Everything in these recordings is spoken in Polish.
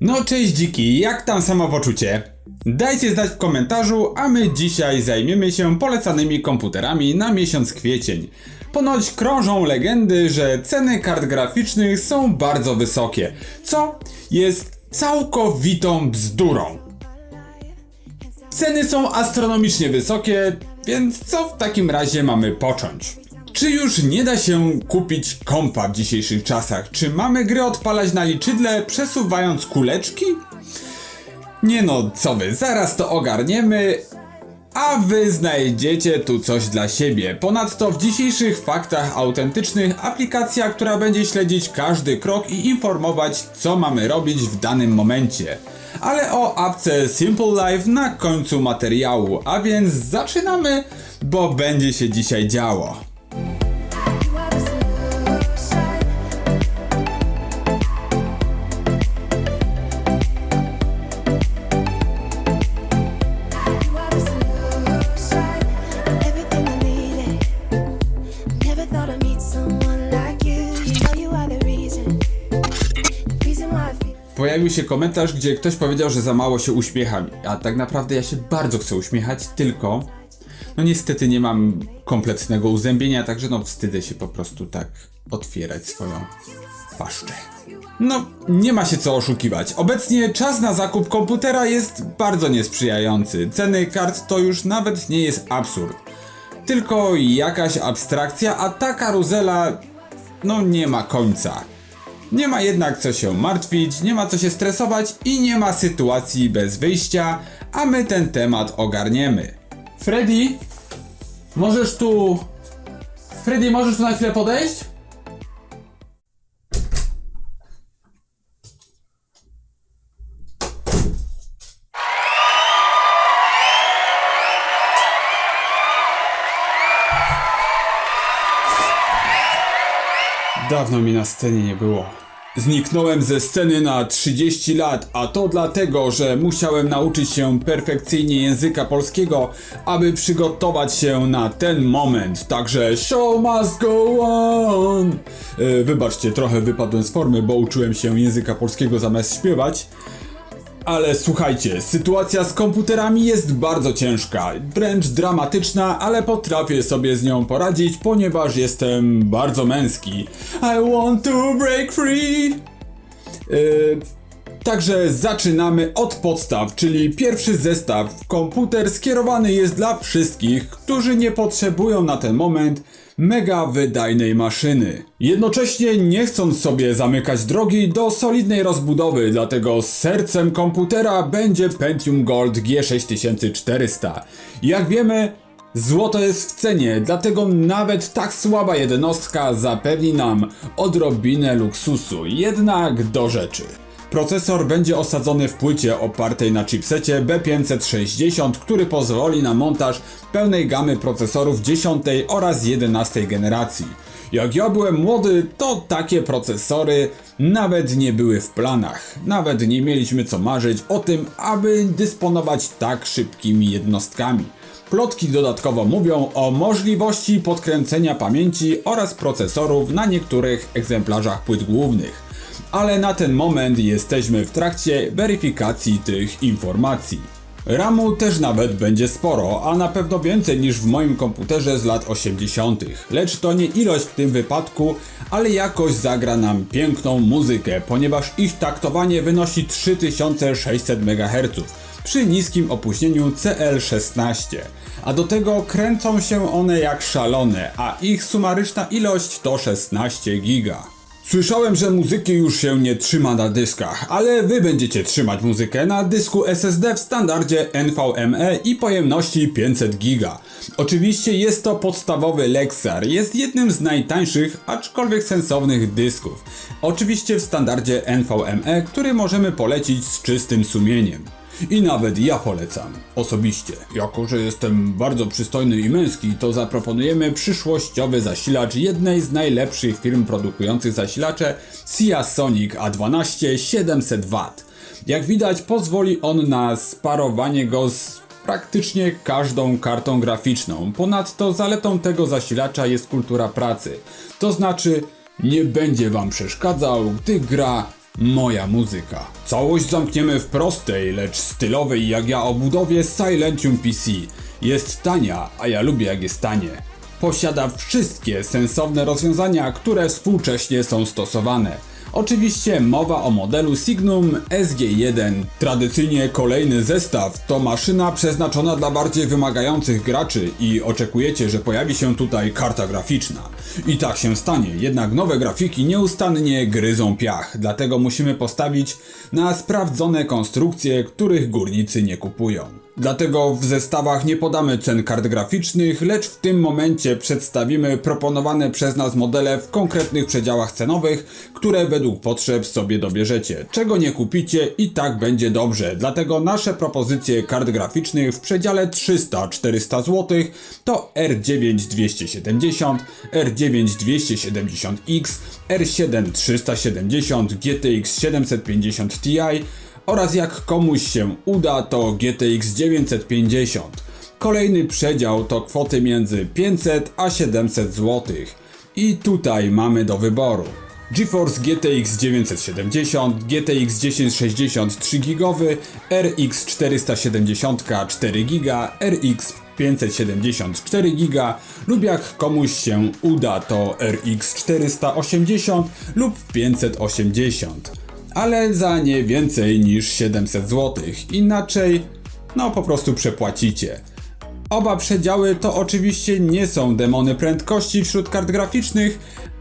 No cześć dziki, jak tam samopoczucie? Dajcie znać w komentarzu, a my dzisiaj zajmiemy się polecanymi komputerami na miesiąc kwiecień. Ponoć krążą legendy, że ceny kart graficznych są bardzo wysokie, co jest całkowitą bzdurą. Ceny są astronomicznie wysokie, więc co w takim razie mamy począć? Czy już nie da się kupić kompa w dzisiejszych czasach? Czy mamy gry odpalać na liczydle przesuwając kuleczki? Nie no, co wy, zaraz to ogarniemy, a wy znajdziecie tu coś dla siebie. Ponadto w dzisiejszych faktach autentycznych aplikacja, która będzie śledzić każdy krok i informować, co mamy robić w danym momencie. Ale o apce Simple Life na końcu materiału, a więc zaczynamy, bo będzie się dzisiaj działo. Pojawił się komentarz, gdzie ktoś powiedział, że za mało się uśmiecham. A tak naprawdę ja się bardzo chcę uśmiechać, tylko no niestety nie mam kompletnego uzębienia, także no wstydzę się po prostu tak otwierać swoją paszczę. No, nie ma się co oszukiwać. Obecnie czas na zakup komputera jest bardzo niesprzyjający. Ceny kart to już nawet nie jest absurd. Tylko jakaś abstrakcja, a ta karuzela no nie ma końca. Nie ma jednak co się martwić, nie ma co się stresować i nie ma sytuacji bez wyjścia, a my ten temat ogarniemy. Freddy, możesz tu. Freddy, możesz tu na chwilę podejść? Dawno mi na scenie nie było. Zniknąłem ze sceny na 30 lat, a to dlatego, że musiałem nauczyć się perfekcyjnie języka polskiego, aby przygotować się na ten moment. Także show must go on. E, wybaczcie, trochę wypadłem z formy, bo uczyłem się języka polskiego zamiast śpiewać. Ale słuchajcie, sytuacja z komputerami jest bardzo ciężka, wręcz dramatyczna, ale potrafię sobie z nią poradzić, ponieważ jestem bardzo męski. I want to break free! Yy, Także zaczynamy od podstaw, czyli pierwszy zestaw. Komputer skierowany jest dla wszystkich, którzy nie potrzebują na ten moment mega wydajnej maszyny. Jednocześnie nie chcąc sobie zamykać drogi do solidnej rozbudowy, dlatego sercem komputera będzie Pentium Gold G6400. Jak wiemy, Złoto jest w cenie, dlatego nawet tak słaba jednostka zapewni nam odrobinę luksusu. Jednak do rzeczy. Procesor będzie osadzony w płycie opartej na chipsecie B560, który pozwoli na montaż pełnej gamy procesorów 10 oraz 11 generacji. Jak ja byłem młody, to takie procesory nawet nie były w planach. Nawet nie mieliśmy co marzyć o tym, aby dysponować tak szybkimi jednostkami. Plotki dodatkowo mówią o możliwości podkręcenia pamięci oraz procesorów na niektórych egzemplarzach płyt głównych. Ale na ten moment jesteśmy w trakcie weryfikacji tych informacji. RAMu też nawet będzie sporo, a na pewno więcej niż w moim komputerze z lat 80. Lecz to nie ilość w tym wypadku, ale jakość zagra nam piękną muzykę, ponieważ ich taktowanie wynosi 3600 MHz przy niskim opóźnieniu CL16. A do tego kręcą się one jak szalone, a ich sumaryczna ilość to 16 giga. Słyszałem, że muzyki już się nie trzyma na dyskach, ale wy będziecie trzymać muzykę na dysku SSD w standardzie NVMe i pojemności 500 giga. Oczywiście jest to podstawowy Lexar, jest jednym z najtańszych, aczkolwiek sensownych dysków. Oczywiście w standardzie NVMe, który możemy polecić z czystym sumieniem. I nawet ja polecam, osobiście. Jako, że jestem bardzo przystojny i męski, to zaproponujemy przyszłościowy zasilacz jednej z najlepszych firm produkujących zasilacze Sia Sonic A12 700W. Jak widać, pozwoli on na sparowanie go z praktycznie każdą kartą graficzną. Ponadto zaletą tego zasilacza jest kultura pracy. To znaczy, nie będzie wam przeszkadzał, gdy gra Moja muzyka. Całość zamkniemy w prostej, lecz stylowej jak ja obudowie Silentium PC. Jest tania, a ja lubię jak jest tanie. Posiada wszystkie sensowne rozwiązania, które współcześnie są stosowane. Oczywiście mowa o modelu Signum SG1. Tradycyjnie kolejny zestaw to maszyna przeznaczona dla bardziej wymagających graczy i oczekujecie, że pojawi się tutaj karta graficzna. I tak się stanie, jednak nowe grafiki nieustannie gryzą piach, dlatego musimy postawić na sprawdzone konstrukcje, których górnicy nie kupują. Dlatego w zestawach nie podamy cen kart graficznych, lecz w tym momencie przedstawimy proponowane przez nas modele w konkretnych przedziałach cenowych, które według potrzeb sobie dobierzecie. Czego nie kupicie i tak będzie dobrze, dlatego nasze propozycje kart graficznych w przedziale 300-400 zł to R9 270, R9 270X, R7 370, GTX 750 Ti, oraz jak komuś się uda, to GTX 950. Kolejny przedział to kwoty między 500 a 700 zł. I tutaj mamy do wyboru. GeForce GTX 970, GTX 1060 3 GB, RX 470 4 GB, RX 570 4 GB lub jak komuś się uda to RX 480 lub 580 ale za nie więcej niż 700 zł. Inaczej, no po prostu przepłacicie. Oba przedziały to oczywiście nie są demony prędkości wśród kart graficznych,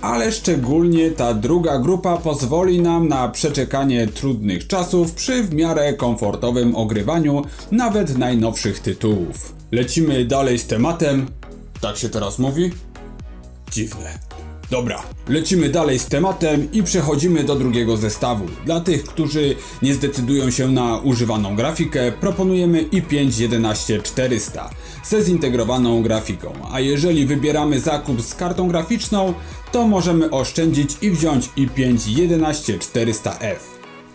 ale szczególnie ta druga grupa pozwoli nam na przeczekanie trudnych czasów przy w miarę komfortowym ogrywaniu nawet najnowszych tytułów. Lecimy dalej z tematem. Tak się teraz mówi? Dziwne. Dobra, lecimy dalej z tematem i przechodzimy do drugiego zestawu. Dla tych, którzy nie zdecydują się na używaną grafikę, proponujemy i5 11400 ze zintegrowaną grafiką. A jeżeli wybieramy zakup z kartą graficzną, to możemy oszczędzić i wziąć i5 11400F.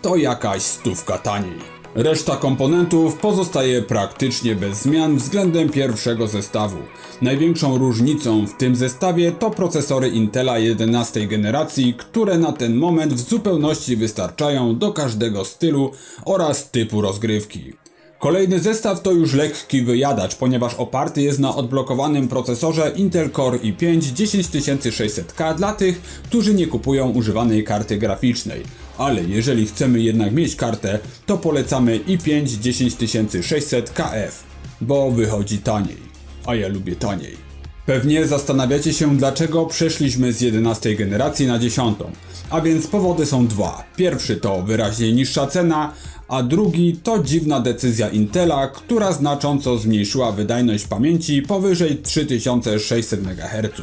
To jakaś stówka taniej. Reszta komponentów pozostaje praktycznie bez zmian względem pierwszego zestawu. Największą różnicą w tym zestawie to procesory Intela 11 generacji, które na ten moment w zupełności wystarczają do każdego stylu oraz typu rozgrywki. Kolejny zestaw to już lekki wyjadacz, ponieważ oparty jest na odblokowanym procesorze Intel Core i5 10600K dla tych, którzy nie kupują używanej karty graficznej. Ale jeżeli chcemy jednak mieć kartę, to polecamy i5 10600KF, bo wychodzi taniej. A ja lubię taniej. Pewnie zastanawiacie się, dlaczego przeszliśmy z 11 generacji na 10. A więc powody są dwa. Pierwszy to wyraźnie niższa cena, a drugi to dziwna decyzja Intela, która znacząco zmniejszyła wydajność pamięci powyżej 3600 MHz.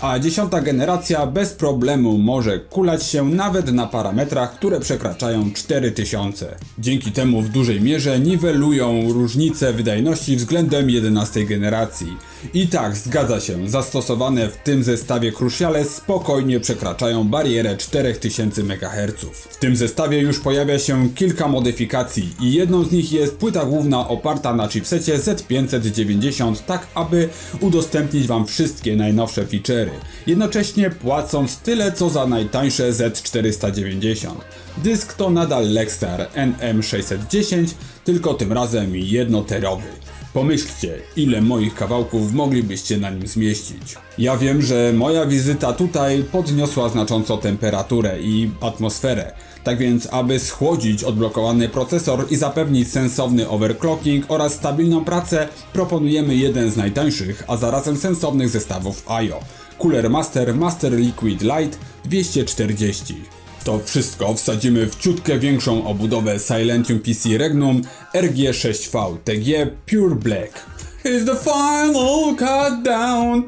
A dziesiąta generacja bez problemu może kulać się nawet na parametrach, które przekraczają 4000. Dzięki temu w dużej mierze niwelują różnice wydajności względem 11 generacji. I tak, zgadza się, zastosowane w tym zestawie Cruciale spokojnie przekraczają barierę 4000 MHz. W tym zestawie już pojawia się kilka modyfikacji i jedną z nich jest płyta główna oparta na chipsecie Z590, tak aby udostępnić Wam wszystkie najnowsze feature'y, jednocześnie płacąc tyle co za najtańsze Z490. Dysk to nadal Lexar NM610, tylko tym razem jednoterowy. Pomyślcie, ile moich kawałków moglibyście na nim zmieścić. Ja wiem, że moja wizyta tutaj podniosła znacząco temperaturę i atmosferę. Tak więc, aby schłodzić odblokowany procesor i zapewnić sensowny overclocking oraz stabilną pracę, proponujemy jeden z najtańszych, a zarazem sensownych zestawów IO. Cooler Master Master Liquid Light 240. To wszystko wsadzimy w ciutkę większą obudowę Silentium PC Regnum RG6V TG Pure Black. Is the final countdown.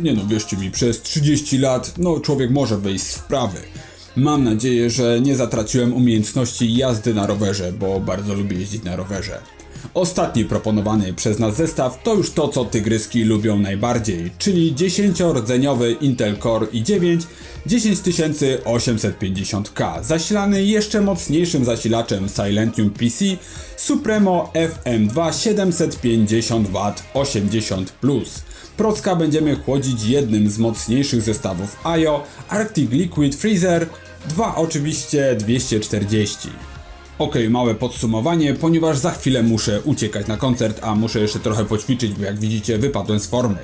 Nie no, wierzcie mi, przez 30 lat, no człowiek może wejść z wprawy. Mam nadzieję, że nie zatraciłem umiejętności jazdy na rowerze, bo bardzo lubię jeździć na rowerze. Ostatni proponowany przez nas zestaw to już to, co tygryski lubią najbardziej, czyli 10-rdzeniowy Intel Core i9 10850K, zasilany jeszcze mocniejszym zasilaczem Silentium PC Supremo FM2 750W 80+. Procka będziemy chłodzić jednym z mocniejszych zestawów IO Arctic Liquid Freezer 2 oczywiście 240. Ok, małe podsumowanie, ponieważ za chwilę muszę uciekać na koncert, a muszę jeszcze trochę poćwiczyć, bo jak widzicie wypadłem z formy.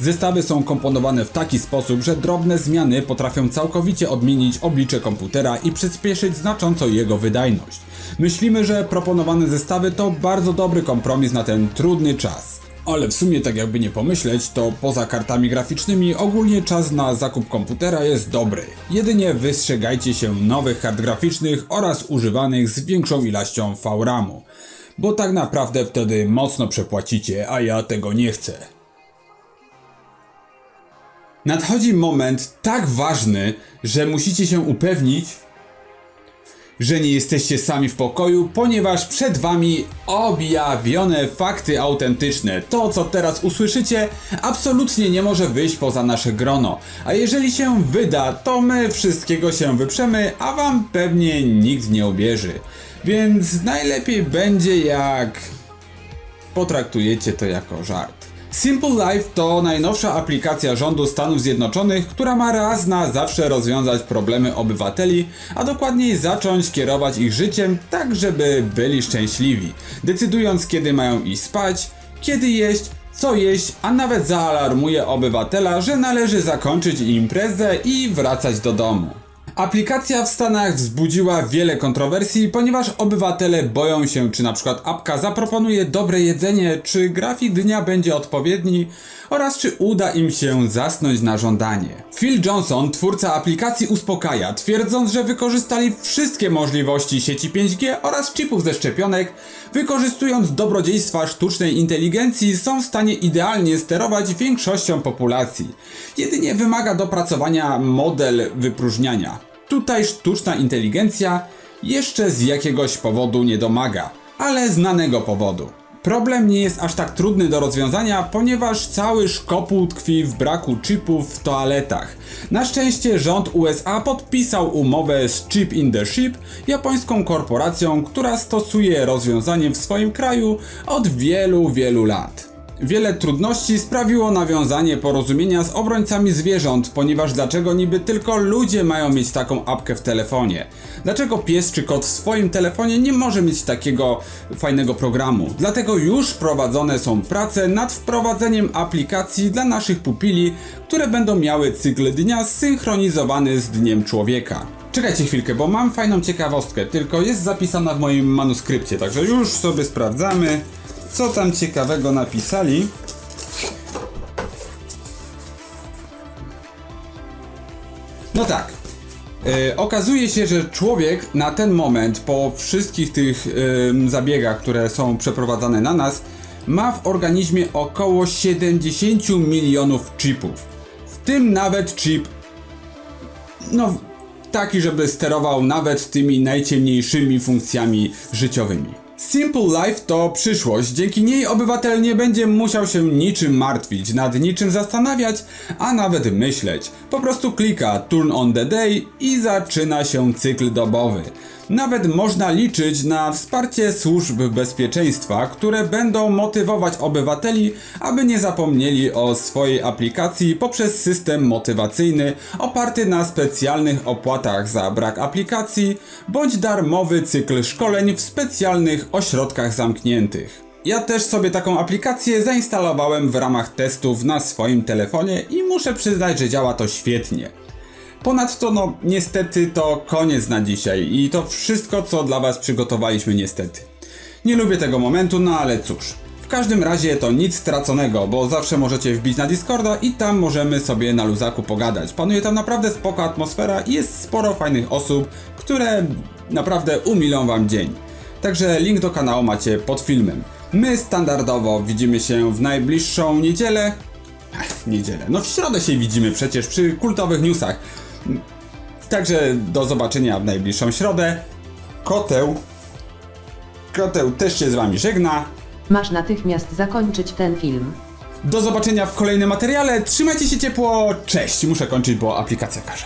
Zestawy są komponowane w taki sposób, że drobne zmiany potrafią całkowicie odmienić oblicze komputera i przyspieszyć znacząco jego wydajność. Myślimy, że proponowane zestawy to bardzo dobry kompromis na ten trudny czas. Ale w sumie tak jakby nie pomyśleć, to poza kartami graficznymi ogólnie czas na zakup komputera jest dobry. Jedynie wystrzegajcie się nowych kart graficznych oraz używanych z większą ilością VRAMu. Bo tak naprawdę wtedy mocno przepłacicie, a ja tego nie chcę. Nadchodzi moment tak ważny, że musicie się upewnić, że nie jesteście sami w pokoju, ponieważ przed wami objawione fakty autentyczne. To, co teraz usłyszycie, absolutnie nie może wyjść poza nasze grono. A jeżeli się wyda, to my wszystkiego się wyprzemy, a wam pewnie nikt nie ubierze. Więc najlepiej będzie jak potraktujecie to jako żart. Simple Life to najnowsza aplikacja rządu Stanów Zjednoczonych, która ma raz na zawsze rozwiązać problemy obywateli, a dokładniej zacząć kierować ich życiem tak, żeby byli szczęśliwi, decydując kiedy mają iść spać, kiedy jeść, co jeść, a nawet zaalarmuje obywatela, że należy zakończyć imprezę i wracać do domu. Aplikacja w Stanach wzbudziła wiele kontrowersji, ponieważ obywatele boją się, czy na przykład apka zaproponuje dobre jedzenie, czy grafik dnia będzie odpowiedni oraz czy uda im się zasnąć na żądanie. Phil Johnson, twórca aplikacji, uspokaja, twierdząc, że wykorzystali wszystkie możliwości sieci 5G oraz chipów ze szczepionek, wykorzystując dobrodziejstwa sztucznej inteligencji, są w stanie idealnie sterować większością populacji. Jedynie wymaga dopracowania model wypróżniania. Tutaj sztuczna inteligencja jeszcze z jakiegoś powodu nie domaga, ale znanego powodu. Problem nie jest aż tak trudny do rozwiązania, ponieważ cały szkopuł tkwi w braku chipów w toaletach. Na szczęście rząd USA podpisał umowę z Chip in the Ship, japońską korporacją, która stosuje rozwiązanie w swoim kraju od wielu, wielu lat. Wiele trudności sprawiło nawiązanie porozumienia z obrońcami zwierząt, ponieważ dlaczego niby tylko ludzie mają mieć taką apkę w telefonie? Dlaczego pies czy kot w swoim telefonie nie może mieć takiego fajnego programu? Dlatego już prowadzone są prace nad wprowadzeniem aplikacji dla naszych pupili, które będą miały cykl dnia zsynchronizowany z dniem człowieka. Czekajcie chwilkę, bo mam fajną ciekawostkę, tylko jest zapisana w moim manuskrypcie, także już sobie sprawdzamy, co tam ciekawego napisali. No tak. E, okazuje się, że człowiek na ten moment, po wszystkich tych em, zabiegach, które są przeprowadzane na nas, ma w organizmie około 70 milionów chipów. W tym nawet chip no, taki, żeby sterował nawet tymi najciemniejszymi funkcjami życiowymi. Simple Life to przyszłość, dzięki niej obywatel nie będzie musiał się niczym martwić, nad niczym zastanawiać, a nawet myśleć. Po prostu klika Turn on the day i zaczyna się cykl dobowy. Nawet można liczyć na wsparcie służb bezpieczeństwa, które będą motywować obywateli, aby nie zapomnieli o swojej aplikacji poprzez system motywacyjny oparty na specjalnych opłatach za brak aplikacji bądź darmowy cykl szkoleń w specjalnych ośrodkach zamkniętych. Ja też sobie taką aplikację zainstalowałem w ramach testów na swoim telefonie i muszę przyznać, że działa to świetnie. Ponadto, no, niestety to koniec na dzisiaj i to wszystko, co dla Was przygotowaliśmy, niestety. Nie lubię tego momentu, no ale cóż. W każdym razie to nic straconego, bo zawsze możecie wbić na Discorda i tam możemy sobie na luzaku pogadać. Panuje tam naprawdę spoko atmosfera i jest sporo fajnych osób, które naprawdę umilą Wam dzień. Także link do kanału macie pod filmem. My standardowo widzimy się w najbliższą niedzielę, Ach, niedzielę. No w środę się widzimy przecież przy kultowych newsach. Także do zobaczenia w najbliższą środę. Koteł. Koteł też się z wami żegna. Masz natychmiast zakończyć ten film. Do zobaczenia w kolejnym materiale. Trzymajcie się ciepło. Cześć. Muszę kończyć, bo aplikacja każe.